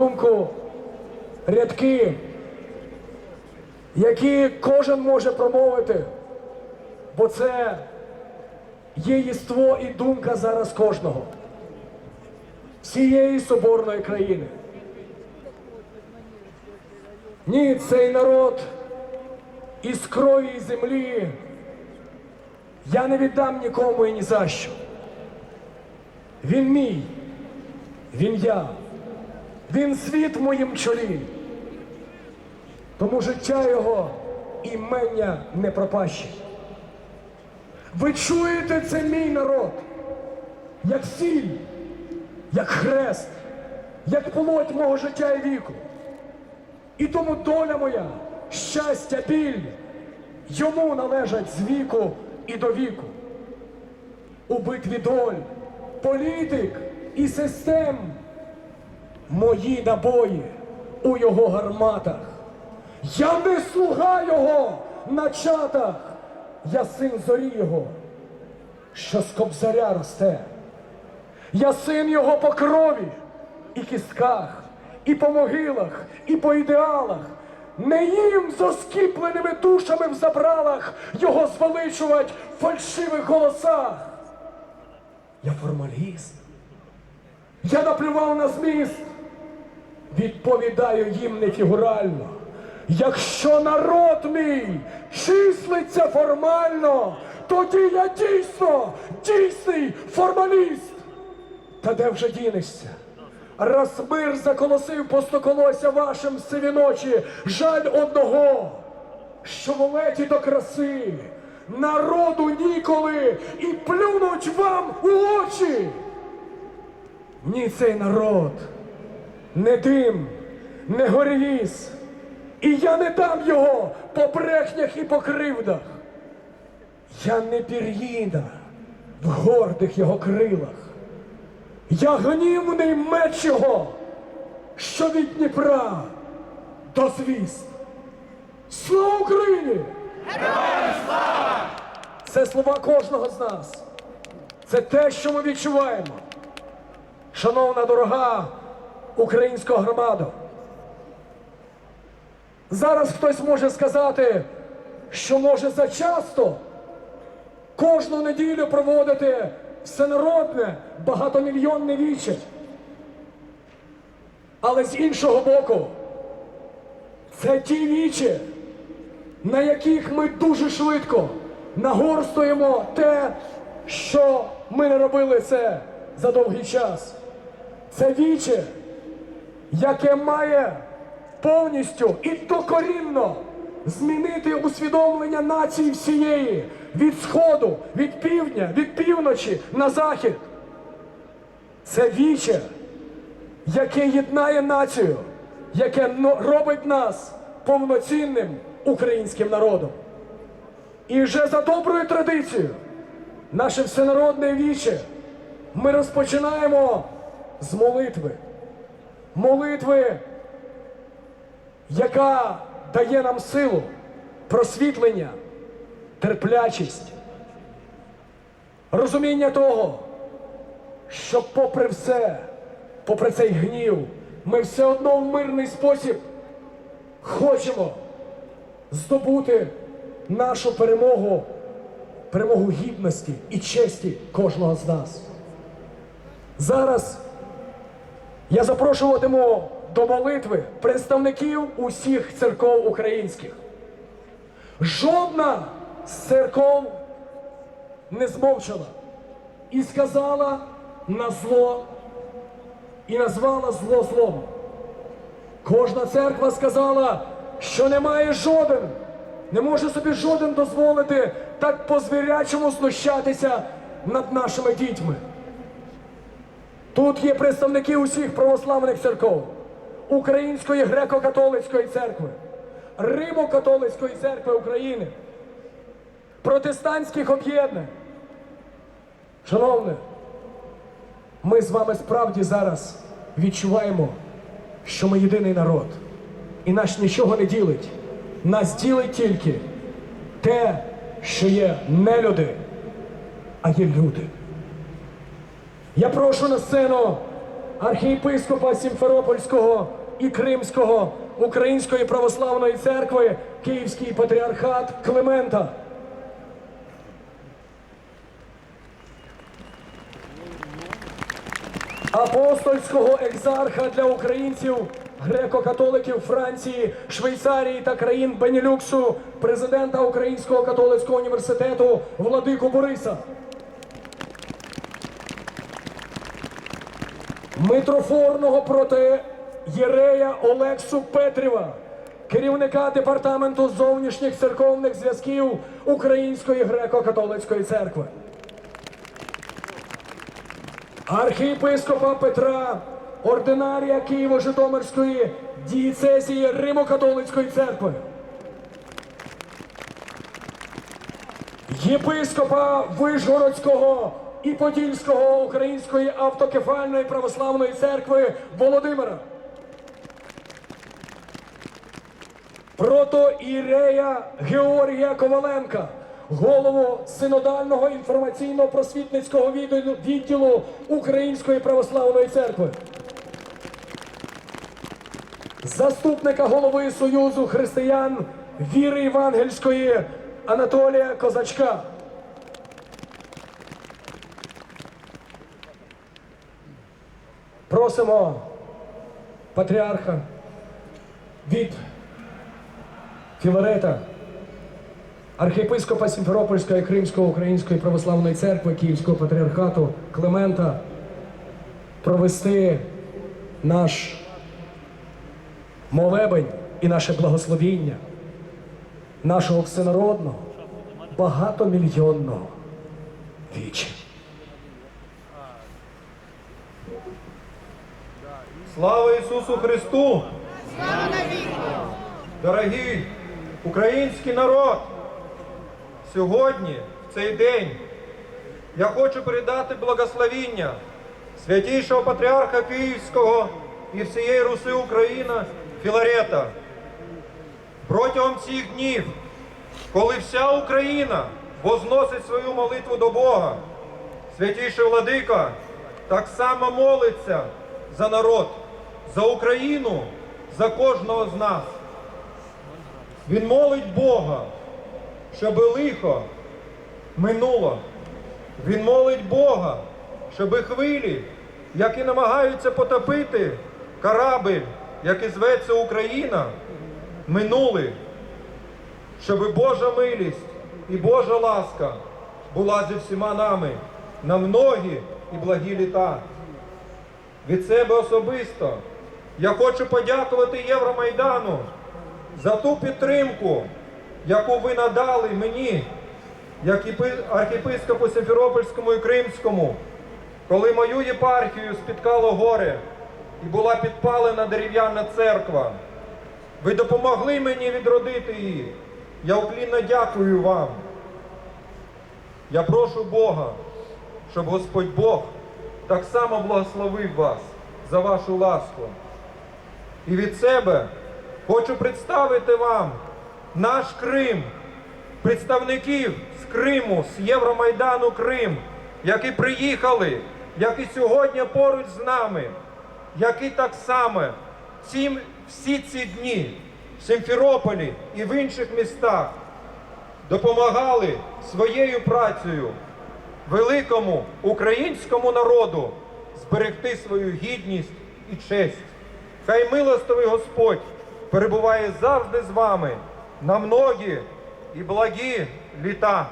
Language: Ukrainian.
думку рядки, які кожен може промовити, бо це є єство і думка зараз кожного, всієї соборної країни. Ні, цей народ із крові і землі я не віддам нікому і ні за що. Він мій, він я. Він світ в моїм чолі. Тому життя його імення не пропащі. Ви чуєте, це мій народ, як сіль, як хрест, як плоть мого життя і віку. І тому доля моя, щастя, біль йому належать з віку і до віку. У битві доль, політик і систем мої набої у його гарматах. Я не слуга його на чатах, я син зорі його, що з кобзаря росте. Я син його по крові і кістках, і по могилах, і по ідеалах. Не їм з оскіпленими душами в забралах його звеличувать в фальшивих голосах. Я формаліст. Я наплював на зміст. Відповідаю їм не фігурально. Якщо народ мій числиться формально, тоді я дійсно дійсний формаліст. Та де вже дінешся? Раз мир заколосив постоколося вашим сиві ночі, жаль одного, що в леті до краси, народу ніколи і плюнуть вам у очі. Ні, цей народ, не дим, не горівіс, і я не дам його по брехнях і по кривдах. Я не пір'їна в гордих його крилах. Я гнівний меч його, що від Дніпра до звіст. Слава Україні! Героям слава! Це слова кожного з нас. Це те, що ми відчуваємо. Шановна дорога українська громада, зараз хтось може сказати, що може зачасто кожну неділю проводити всенародне багатомільйонне віче. Але з іншого боку, це ті вічі, на яких ми дуже швидко нагорстуємо те, що ми не робили це за довгий час. Це віче, яке має повністю і докорінно змінити усвідомлення нації всієї від сходу, від півдня, від півночі на захід. Це віче, яке єднає націю, яке робить нас повноцінним українським народом. І вже за доброю традицією, наше всенародне віче, ми розпочинаємо з молитви. Молитви, яка дає нам силу, просвітлення, терплячість, розуміння того, що попри все, попри цей гнів, ми все одно в мирний спосіб хочемо здобути нашу перемогу, перемогу гідності і честі кожного з нас. Зараз я запрошуватиму до молитви представників усіх церков українських. Жодна з церков не змовчала і сказала на зло, і назвала зло злом. Кожна церква сказала, що немає жоден, не може собі жоден дозволити так по-звірячому знущатися над нашими дітьми. Тут є представники усіх православних церков, Української греко-католицької церкви, Римо-католицької церкви України, протестантських об'єднань. Шановне, ми з вами справді зараз відчуваємо, що ми єдиний народ, і нас нічого не ділить. Нас ділить тільки те, що є не люди, а є люди. Я прошу на сцену архієпископа Сімферопольського і Кримського Української православної церкви Київський патріархат Климента. Апостольського екзарха для українців, греко-католиків Франції, Швейцарії та країн Бенілюксу, президента Українського католицького університету Владику Бориса. Митрофорного проти Єрея Олексу Петріва, керівника департаменту зовнішніх церковних зв'язків Української греко-католицької церкви. Архієпископа Петра, ординарія Києво-Житомирської дієцезії Римо-католицької церкви. Єпископа Вишгородського і Подільського Української автокефальної православної церкви Володимира. Протоірея Георгія Коваленка, голову синодального інформаційно-просвітницького відділу Української православної церкви. Заступника голови Союзу християн віри Євангельської Анатолія Козачка. Просимо патріарха від Філарета, архієпископа Сімферопольської Кримської Української православної церкви Київського патріархату Климента провести наш молебень і наше благословіння нашого всенародного, багатомільйонного віча. Слава Ісусу Христу! Дорогий український народ! Сьогодні, в цей день, я хочу передати благословіння святійшого патріарха Київського і всієї Руси Україна Філарета. Протягом цих днів, коли вся Україна возносить свою молитву до Бога, святійший владика так само молиться за народ, за Україну, за кожного з нас. Він молить Бога, щоб лихо минуло. Він молить Бога, щоб хвилі, які намагаються потопити корабель, який зветься Україна, минули, щоб Божа милість і Божа ласка була зі всіма нами на многі і благі літа. Від себе особисто я хочу подякувати Євромайдану за ту підтримку, яку ви надали мені, як архіпископу Симферопольському і Кримському, коли мою єпархію спіткало горе і була підпалена дерев'яна церква. Ви допомогли мені відродити її. Я уклінно дякую вам. Я прошу Бога, щоб Господь Бог так само благословив вас за вашу ласку. І від себе хочу представити вам наш Крим, представників з Криму, з Євромайдану Крим, які приїхали, які сьогодні поруч з нами, які так само ці, всі ці дні в Симферополі і в інших містах допомагали своєю працею великому українському народу зберегти свою гідність і честь. Хай милостивий Господь перебуває завжди з вами на многі і благі літа.